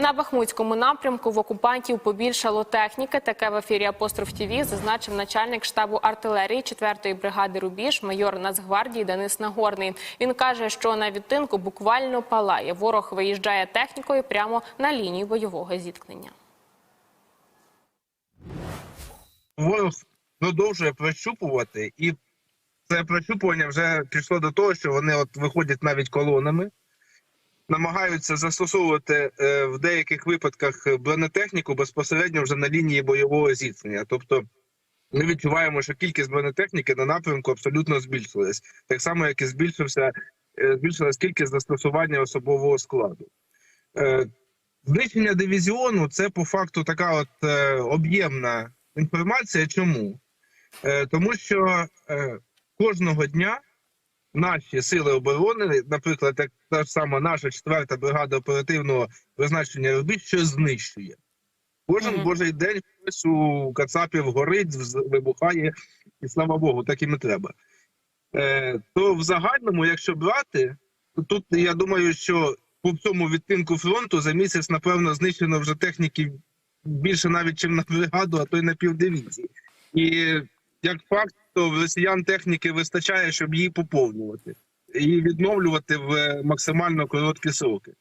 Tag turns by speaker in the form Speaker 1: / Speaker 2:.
Speaker 1: На Бахмутському напрямку в окупантів побільшало техніки. Таке в ефірі Апостроф ТІВІ зазначив начальник штабу артилерії 4-ї бригади Рубіж, майор Нацгвардії Денис Нагорний. Він каже, що на відтинку буквально палає. Ворог виїжджає технікою прямо на лінію бойового зіткнення.
Speaker 2: ворог продовжує прощупувати, і це прощупування вже пішло до того, що вони от виходять навіть колонами, намагаються застосовувати е, в деяких випадках бронетехніку безпосередньо вже на лінії бойового зіткнення. Тобто ми відчуваємо, що кількість бронетехніки на напрямку абсолютно збільшилась, так само як і збільшився е, збільшилась кількість застосування особового складу. Е, Знищення дивізіону це по факту така от об'ємна інформація. Чому? Тому що кожного дня наші сили оборони, наприклад, як та ж сама наша четверта бригада оперативного призначення робіт, що знищує. Кожен
Speaker 1: Мгм.
Speaker 2: божий день щось у Кацапів горить, вибухає, і слава Богу, так і треба. Е, то в загальному, якщо брати, то тут я думаю, що по цьому відтинку фронту за місяць, напевно, знищено вже техніки більше навіть чим на бригаду, а то й на півдивізії. І як факт, то в росіян техніки вистачає, щоб її поповнювати і відновлювати в максимально короткі сроки.